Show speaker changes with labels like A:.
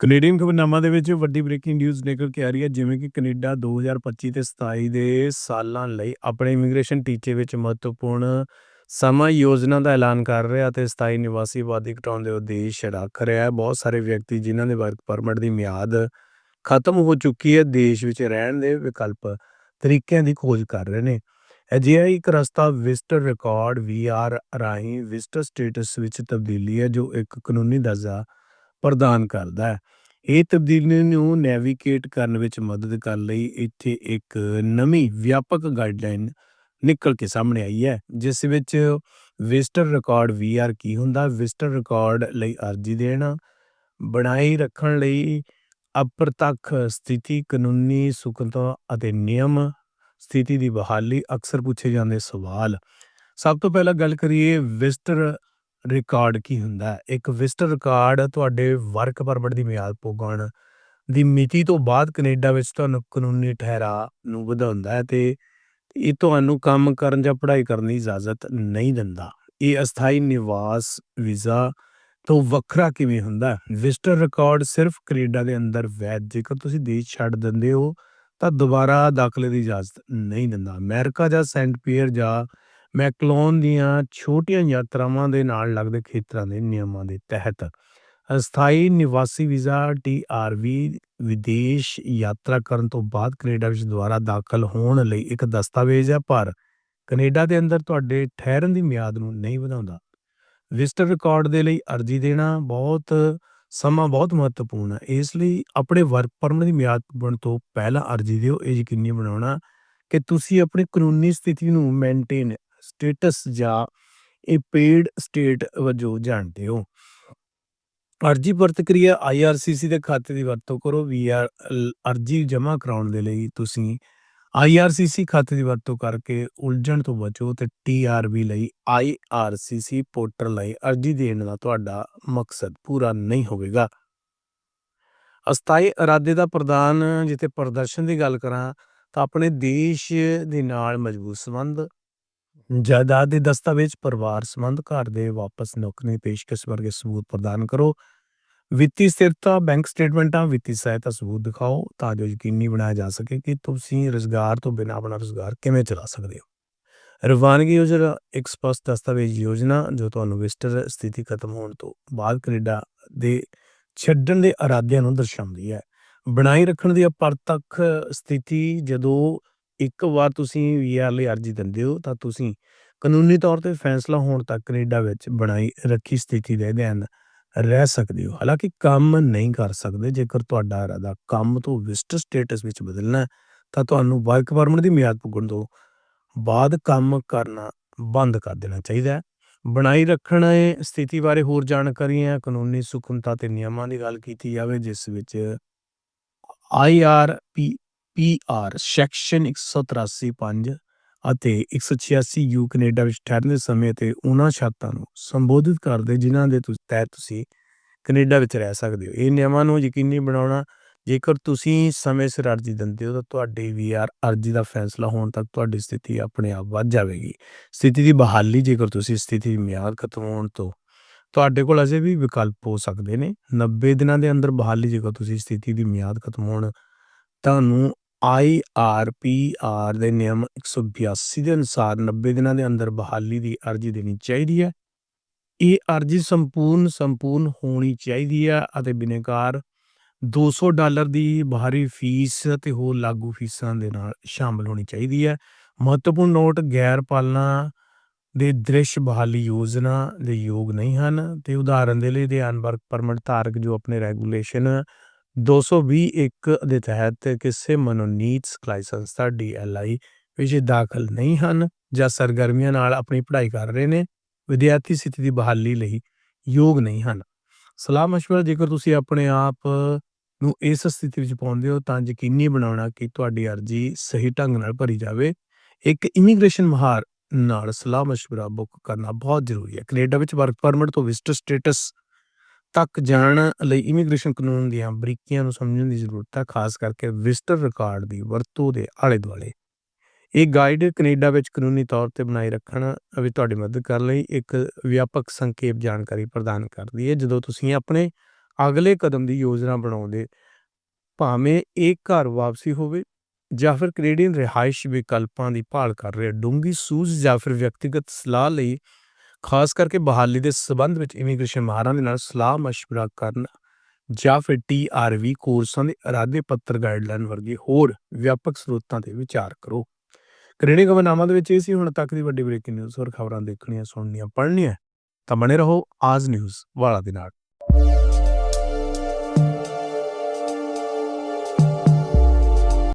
A: Canadian ਖਬਰਨਾਮਾ ਦੇ ਵਿੱਚ ਵੱਡੀ ਬ੍ਰੇਕਿੰਗ ਨਿਊਜ਼ ਨਿਕਲ ਕੇ ਆ ਰਹੀ ਹੈ, ਜਿਵੇਂ ਕਿ ਕੈਨੇਡਾ 2025 ਤੇ 27 ਦੇ ਸਾਲਾਂ ਲਈ ਆਪਣੇ ਇਮੀਗ੍ਰੇਸ਼ਨ ਟੀਚੇ ਵਿੱਚ ਮਹੱਤਵਪੂਰਨ ਸਮਾਂ ਯੋਜਨਾ ਦਾ ਐਲਾਨ ਕਰ ਰਿਹਾ ਤੇ 27 ਨਿਵਾਸੀ ਆਬਾਦੀ ਘਟਾਉਣ ਦੇ ਉਦੇਸ਼ ਰੱਖ ਰਿਹਾ ਹੈ। ਬਹੁਤ ਸਾਰੇ ਵਿਅਕਤੀ ਜਿਨ੍ਹਾਂ ਦੇ ਵਰਕ ਪਰਮਿਟ ਦੀ ਮਿਆਦ ਖਤਮ ਹੋ ਚੁੱਕੀ ਹੈ, ਦੇਸ਼ ਵਿੱਚ ਰਹਿਣ ਦੇ ਵਿਕਲਪ ਤਰੀਕਿਆਂ ਦੀ ਖੋਜ ਕਰ ਰਹੇ ਨੇ। ਅਜਿਹਾ ਇੱਕ ਰਸਤਾ ਵਿਜ਼ਟਰ ਰਿਕਾਰਡ ਵੀਆਰ ਰਾਹੀਂ ਵਿਜ਼ਟਰ ਸਟੇਟਸ ਵਿੱਚ ਤਬਦੀਲੀ ਹੈ, ਜੋ ਇੱਕ ਕਾਨੂੰਨੀ ਦਰਜਾ ਪ੍ਰਦਾਨ ਕਰਦਾ ਹੈ। ਇਹ ਤਬਦੀਲੀ ਨੂੰ ਨੈਵੀਗੇਟ ਕਰਨ ਵਿੱਚ ਮਦਦ ਕਰਨ ਲਈ ਇੱਥੇ ਇੱਕ ਨਵੀਂ ਵਿਆਪਕ ਗਾਈਡਲਾਈਨ ਨਿਕਲ ਕੇ ਸਾਹਮਣੇ ਆਈ ਹੈ, ਜਿਸ ਵਿੱਚ ਵਿਜ਼ਟਰ ਰਿਕਾਰਡ ਵੀਆਰ ਕੀ ਹੁੰਦਾ? ਵਿਜ਼ਟਰ ਰਿਕਾਰਡ ਲਈ ਅਰਜ਼ੀ ਦੇਣਾ, ਬਣਾਈ ਰੱਖਣ ਲਈ ਅਪਰਤੱਖ ਸਥਿਤੀ, ਕਾਨੂੰਨੀ ਸੁਕੰਤਾ ਅਤੇ ਨਿਯਮ ਸਥਿਤੀ ਦੀ ਬਹਾਲੀ ਅਕਸਰ ਪੁੱਛੇ ਜਾਂਦੇ ਸਵਾਲ। ਸਭ ਤੋਂ ਪਹਿਲਾਂ ਗੱਲ ਕਰੀਏ ਵਿਜ਼ਟਰ ਰਿਕਾਰਡ ਕੀ ਹੁੰਦਾ ਹੈ? ਇੱਕ ਵਿਜ਼ਟਰ ਰਿਕਾਰਡ ਤੁਹਾਡੇ ਵਰਕ ਪਰਮਿਟ ਦੀ ਮਿਆਦ ਪੁੱਗਣ ਦੀ ਮਿਤੀ ਤੋਂ ਬਾਅਦ ਕੈਨੇਡਾ ਵਿੱਚ ਤੁਹਾਨੂੰ ਕਾਨੂੰਨੀ ਠਹਿਰਾ ਨੂੰ ਵਧਾਉਂਦਾ ਹੈ ਤੇ ਇਹ ਤੁਹਾਨੂੰ ਕੰਮ ਕਰਨ ਜਾਂ ਪੜ੍ਹਾਈ ਕਰਨ ਦੀ ਇਜਾਜ਼ਤ ਨਹੀਂ ਦਿੰਦਾ। ਇਹ ਅਸਥਾਈ ਨਿਵਾਸ ਵੀਜ਼ਾ ਤੋਂ ਵੱਖਰਾ ਕਿਵੇਂ ਹੁੰਦਾ ਵਿਜ਼ਟਰ ਰਿਕਾਰਡ ਸਿਰਫ ਕੈਨੇਡਾ ਦੇ ਅੰਦਰ ਵੈਧ, ਜੇਕਰ ਤੁਸੀਂ ਦੇਸ਼ ਛੱਡ ਦਿੰਦੇ ਹੋ ਤਾਂ ਦੁਬਾਰਾ ਦਾਖਲੇ ਦੀ ਇਜਾਜ਼ਤ ਨਹੀਂ ਦਿੰਦਾ। ਅਮਰੀਕਾ ਜਾਂ ਸੈਂਟ ਪੀਅਰ ਜਾਂ ਮੈਕਲੋਨ ਦੀਆਂ ਛੋਟੀਆਂ ਯਾਤਰਾਵਾਂ ਦੇ ਨਾਲ ਲੱਗਦੇ ਖੇਤਰਾਂ ਦੇ ਨਿਯਮਾਂ ਦੇ ਤਹਿਤ ਅਸਥਾਈ ਨਿਵਾਸੀ ਵੀਜ਼ਾ ਟੀਆਰਵੀ ਵਿਦੇਸ਼ ਯਾਤਰਾ ਕਰਨ ਤੋਂ ਬਾਅਦ ਕੈਨੇਡਾ ਵਿੱਚ ਦੁਬਾਰਾ ਦਾਖਲ ਹੋਣ ਲਈ ਇੱਕ ਦਸਤਾਵੇਜ਼ ਹੈ, ਪਰ ਕੈਨੇਡਾ ਦੇ ਅੰਦਰ ਤੁਹਾਡੇ ਠਹਿਰਨ ਦੀ ਮਿਆਦ ਨੂੰ ਨਹੀਂ ਵਧਾਉਂਦਾ। ਵਿਜ਼ਟਰ ਰਿਕਾਰਡ ਦੇ ਲਈ ਅਰਜ਼ੀ ਦੇਣਾ ਬਹੁਤ, ਸਮਾਂ ਬਹੁਤ ਮਹੱਤਵਪੂਰਨ ਹੈ। ਇਸ ਲਈ ਆਪਣੇ ਵਰਕ ਪਰਮਿਟ ਦੀ ਮਿਆਦ ਪੁੱਗਣ ਤੋਂ ਪਹਿਲਾਂ ਅਰਜ਼ੀ ਦਿਓ। ਇਹ ਯਕੀਨੀ ਬਣਾਉਣਾ ਕਿ ਤੁਸੀਂ ਆਪਣੀ ਕਾਨੂੰਨੀ ਸਥਿਤੀ ਨੂੰ ਮੇਨਟੇਨ ਸਟੇਟਸ ਜਾਂ ਇਹ ਪੇਡ ਸਟੇਟ ਵਜੋਂ ਜਾਣਦੇ ਹੋ। ਅਰਜ਼ੀ ਪ੍ਰਤੀਕਿਰਿਆ ਆਈਆਰਸੀਸੀ ਦੇ ਖਾਤੇ ਦੀ ਵਰਤੋਂ ਕਰੋ। ਵੀਆਰ ਅਰਜ਼ੀ ਜਮ੍ਹਾਂ ਕਰਾਉਣ ਦੇ ਲਈ ਤੁਸੀਂ ਆਈਆਰਸੀਸੀ ਖਾਤੇ ਦੀ ਵਰਤੋਂ ਕਰਕੇ ਉਲਝਣ ਤੋਂ ਬਚੋ ਤੇ ਟੀਆਰਬੀ ਲਈ ਆਈਆਰਸੀਸੀ ਪੋਰਟਲ ਲਈ ਅਰਜ਼ੀ ਦੇਣ ਦਾ ਤੁਹਾਡਾ ਮਕਸਦ ਪੂਰਾ ਨਹੀਂ ਹੋਵੇਗਾ। ਅਸਥਾਈ ਇਰਾਦੇ ਦਾ ਪ੍ਰਦਾਨ, ਜਿੱਥੇ ਪ੍ਰਦਰਸ਼ਨ ਦੀ ਗੱਲ ਕਰਾਂ, ਤਾਂ ਆਪਣੇ ਦੇਸ਼ ਦੇ ਨਾਲ ਮਜ਼ਬੂਤ ਸੰਬੰਧ ਜਾਇਦਾਦ ਦੇ ਦਸਤਾਵੇਜ਼ ਪਰਿਵਾਰ ਸੰਬੰਧ ਘਰ ਦੇ ਵਾਪਸ ਨੌਕਰੀ ਪੇਸ਼ਕਸ਼ ਵਰਗੇ ਸਬੂਤ ਪ੍ਰਦਾਨ ਕਰੋ। ਵਿੱਤੀ ਸਥਿਰਤਾ, ਬੈਂਕ ਸਟੇਟਮੈਂਟਾਂ, ਵਿੱਤੀ ਸਹਾਇਤਾ ਸਬੂਤ ਦਿਖਾਓ ਤਾਂ ਜੋ ਯਕੀਨੀ ਬਣਾਇਆ ਜਾ ਸਕੇ ਕਿ ਤੁਸੀਂ ਰੁਜ਼ਗਾਰ ਤੋਂ ਬਿਨਾਂ ਆਪਣਾ ਰੁਜ਼ਗਾਰ ਕਿਵੇਂ ਚਲਾ ਸਕਦੇ ਹੋ। ਰਵਾਨਗੀ ਯੋਜਨਾ, ਇੱਕ ਸਪਸ਼ਟ ਦਸਤਾਵੇਜ਼ ਯੋਜਨਾ ਜੋ ਤੁਹਾਨੂੰ ਵਿਜ਼ਟਰ ਸਥਿਤੀ ਖਤਮ ਹੋਣ ਤੋਂ ਬਾਅਦ ਕੈਨੇਡਾ ਦੇ ਛੱਡਣ ਦੇ ਇਰਾਦਿਆਂ ਨੂੰ ਦਰਸਾਉਂਦੀ ਹੈ। ਬਣਾਈ ਰੱਖਣ ਦੀ ਅਪਰਤੱਖ ਸਥਿਤੀ ਜਦੋਂ ਇੱਕ ਵਾਰ ਤੁਸੀਂ ਵੀਆਰ ਲਈ ਅਰਜ਼ੀ ਦਿੰਦੇ ਹੋ, ਤਾਂ ਤੁਸੀਂ ਕਾਨੂੰਨੀ ਤੌਰ ਤੇ ਫੈਸਲਾ ਹੋਣ ਤੱਕ ਕੈਨੇਡਾ ਵਿੱਚ ਬਣਾਈ ਰੱਖੀ ਸਥਿਤੀ ਦੇ ਅਧੀਨ ਰਹਿ ਸਕਦੇ ਹੋ। ਹਾਲਾਂਕਿ ਕੰਮ ਨਹੀਂ ਕਰ ਸਕਦੇ, ਜੇਕਰ ਤੁਹਾਡਾ ਇਰਾਦਾ ਕੰਮ ਤੋਂ ਵਿਜ਼ਟਰ ਸਟੇਟਸ ਵਿੱਚ ਬਦਲਣਾ ਹੈ, ਤਾਂ ਤੁਹਾਨੂੰ ਵਰਕ ਪਰਮਿਟ ਦੀ ਮਿਆਦ ਪੁੱਗਣ ਤੋਂ ਬਾਅਦ ਕੰਮ ਕਰਨਾ ਬੰਦ ਕਰ ਦੇਣਾ ਚਾਹੀਦਾ ਹੈ। ਬਣਾਈ ਰੱਖਣ ਸਥਿਤੀ ਬਾਰੇ ਹੋਰ ਜਾਣਕਾਰੀ ਹੈ ਕਾਨੂੰਨੀ ਸੁਖਮਤਾ ਤੇ ਨਿਯਮਾਂ ਦੀ ਗੱਲ ਕੀਤੀ ਜਾਵੇ, ਜਿਸ ਵਿੱਚ ਆਈਆਰਪੀ ਪੀਆਰ ਸੈਕਸ਼ਨ 183.5 ਅਤੇ 186 ਯੂ ਕੈਨੇਡਾ ਵਿੱਚ ਠਹਿਰਨ ਦੇ ਸਮੇਂ ਤੇ ਉਹਨਾਂ ਸ਼ਰਤਾਂ ਨੂੰ ਸੰਬੋਧਿਤ ਕਰਦੇ ਜਿਨ੍ਹਾਂ ਦੇ ਤੁਸ- ਤਹਿਤ ਤੁਸੀਂ ਕੈਨੇਡਾ ਵਿੱਚ ਰਹਿ ਸਕਦੇ ਹੋ। ਇਹ ਨਿਯਮਾਂ ਨੂੰ ਯਕੀਨੀ ਬਣਾਉਣਾ, ਜੇਕਰ ਤੁਸੀਂ ਸਮੇਂ ਸਿਰ ਅਰਜ਼ੀ ਦਿੰਦੇ ਹੋ ਤਾਂ ਤੁਹਾਡੀ ਵੀਆਰ ਅਰਜ਼ੀ ਦਾ ਫੈਸਲਾ ਹੋਣ ਤੱਕ ਤੁਹਾਡੀ ਸਥਿਤੀ ਆਪਣੇ ਆਪ ਵੱਧ ਜਾਵੇਗੀ। ਸਥਿਤੀ ਦੀ ਬਹਾਲੀ ਜੇਕਰ ਤੁਸੀਂ ਸਥਿਤੀ ਦੀ ਮਿਆਦ ਖਤਮ ਹੋਣ ਤੋਂ ਤੁਹਾਡੇ ਕੋਲ ਅਜੇ ਵੀ ਵਿਕਲਪ ਹੋ ਸਕਦੇ ਨੇ। 90 ਦਿਨਾਂ ਦੇ ਅੰਦਰ ਬਹਾਲੀ ਜੇਕਰ ਤੁਸੀਂ ਸਥਿਤੀ ਦੀ ਮਿਆਦ ਖਤਮ ਹੋਣ, ਤੁਹਾਨੂੰ ਆਈਆਰਪੀਆਰ ਦੇ ਨਿਯਮ 182 ਦੇ ਅਨੁਸਾਰ 90 ਦਿਨਾਂ ਦੇ ਅੰਦਰ ਬਹਾਲੀ ਦੀ ਅਰਜ਼ੀ ਦੇਣੀ ਚਾਹੀਦੀ ਹੈ। ਇਹ ਅਰਜ਼ੀ ਸੰਪੂਰਨ ਸੰਪੂਰਨ ਹੋਣੀ ਚਾਹੀਦੀ ਹੈ ਅਤੇ ਬਿਨੇਕਾਰ 200 ਡਾਲਰ ਦੀ ਬਾਹਰੀ ਫੀਸ ਤੇ ਹੋਰ ਲਾਗੂ ਫੀਸਾਂ ਦੇ ਨਾਲ ਸ਼ਾਮਲ ਹੋਣੀ ਚਾਹੀਦੀ ਹੈ। ਮਹੱਤਵਪੂਰਨ ਨੋਟ, ਗੈਰ ਪਾਲਣਾ ਦੇ ਦ੍ਰਿਸ਼ ਬਹਾਲੀ ਯੋਜਨਾ ਦੇ ਯੋਗ ਨਹੀਂ ਹਨ ਤੇ ਉਦਾਹਰਨ ਦੇ ਲਈ ਧਿਆਨ ਵਰਕ ਪਰਮਿਟ ਧਾਰਕ ਜੋ ਆਪਣੇ ਰੈਗੂਲੇਸ਼ਨ 221 ਦੇ ਤਹਿਤ ਕਿਸੇ ਮਨੋਨੀਤ ਸਿਖਲਾਈ ਸੰਸਥਾ ਡੀਐਲਆਈ ਵਿੱਚ ਦਾਖਲ ਨਹੀਂ ਹਨ ਜਾਂ ਸਰਗਰਮੀਆਂ ਨਾਲ ਆਪਣੀ ਪੜ੍ਹਾਈ ਕਰ ਰਹੇ ਨੇ ਵਿਦਿਆਰਥੀ ਸਥਿਤੀ ਦੀ ਬਹਾਲੀ ਲਈ ਯੋਗ ਨਹੀਂ ਹਨ ਸਲਾਹ مشورہ ਜੇਕਰ ਤੁਸੀਂ ਆਪਣੇ ਆਪ ਨੂੰ ਇਸ ਸਥਿਤੀ ਵਿੱਚ ਪਾਉਂਦੇ ਹੋ ਤਾਂ ਯਕੀਨੀ ਬਣਾਉਣਾ ਕਿ ਤੁਹਾਡੀ ਅਰਜ਼ੀ ਸਹੀ ਢੰਗ ਨਾਲ ਭਰੀ ਜਾਵੇ ਇੱਕ ਇਮੀਗ੍ਰੇਸ਼ਨ ਮਹਾਰ ਨਾਲ ਸਲਾਹ مشورہ ਬੁੱਕ ਕਰਨਾ ਬਹੁਤ ਜ਼ਰੂਰੀ ਹੈ ਕੈਨੇਡਾ ਵਿੱਚ ਵਰਕ ਪਰਮਿਟ ਤੋਂ ਵਿਜ਼ਟਰ ਸਟੇਟਸ ਤੱਕ ਜਾਣ ਲਈ ਇਮੀਗ੍ਰੇਸ਼ਨ ਕਾਨੂੰਨ ਦੀਆਂ ਬਰੀਕੀਆਂ ਨੂੰ ਸਮਝਣ ਦੀ ਜ਼ਰੂਰਤ ਹੈ ਖਾਸ ਕਰਕੇ ਵਿਜ਼ਟਰ ਰਿਕਾਰਡ ਦੀ ਵਰਤੋਂ ਦੇ ਆਲੇ ਦੁਆਲੇ ਇਹ ਗਾਈਡ ਕੈਨੇਡਾ ਵਿੱਚ ਕਾਨੂੰਨੀ ਤੌਰ ਤੇ ਬਣਾਈ ਰੱਖਣ ਵਿੱਚ ਤੁਹਾਡੀ ਮਦਦ ਕਰਨ ਲਈ ਇੱਕ ਵਿਆਪਕ ਸੰਖੇਪ ਜਾਣਕਾਰੀ ਪ੍ਰਦਾਨ ਕਰਦੀ ਹੈ। ਜਦੋਂ ਤੁਸੀਂ ਆਪਣੇ ਅਗਲੇ ਕਦਮ ਦੀ ਯੋਜਨਾ ਬਣਾਉਂਦੇ, ਭਾਵੇਂ ਇਹ ਘਰ ਵਾਪਸੀ ਹੋਵੇ ਜਾਂ ਫਿਰ ਕੈਨੇਡੀਅਨ ਰਿਹਾਇਸ਼ ਵਿਕਲਪਾਂ ਦੀ ਭਾਲ ਕਰ ਰਹੇ ਡੂੰਗੀ ਸੂਝ ਜਾਂ ਫਿਰ ਵਿਅਕਤੀਗਤ ਸਲਾਹ ਲਈ ਖਾਸ ਕਰਕੇ ਬਹਾਲੀ ਦੇ ਸਬੰਧ ਵਿੱਚ ਇਮੀਗ੍ਰੇਸ਼ਨ ਮਾਹਰਾਂ ਦੇ ਨਾਲ ਸਲਾਹ مشورہ ਕਰਨ ਜਾਂ ਫਿਰ ਟੀਆਰਵੀ ਕੋਰਸਾਂ ਦੇ ਇਰਾਦੇ ਪੱਤਰ ਗਾਈਡਲਾਈਨ ਵਰਗੇ ਹੋਰ ਵਿਆਪਕ ਸਰੋਤਾਂ ਤੇ ਵਿਚਾਰ ਕਰੋ ਕੈਨੇਡੀਅਨ ਖਬਰਨਾਮਾ ਦੇ ਵਿੱਚ ਇਹ ਸੀ ਹੁਣ ਤੱਕ ਦੀ ਵੱਡੀ ਬ੍ਰੇਕਿੰਗ ਨਿਊਜ਼ ਹੋਰ ਖਬਰਾਂ ਦੇਖਣੀਆਂ ਸੁਣਨੀਆਂ ਪੜ੍ਹਨੀਆਂ ਤਾਂ ਬਣੇ ਰਹੋ ਆਜ ਨਿਊਜ਼ ਵਾਲਾ ਦੇ ਨਾਲ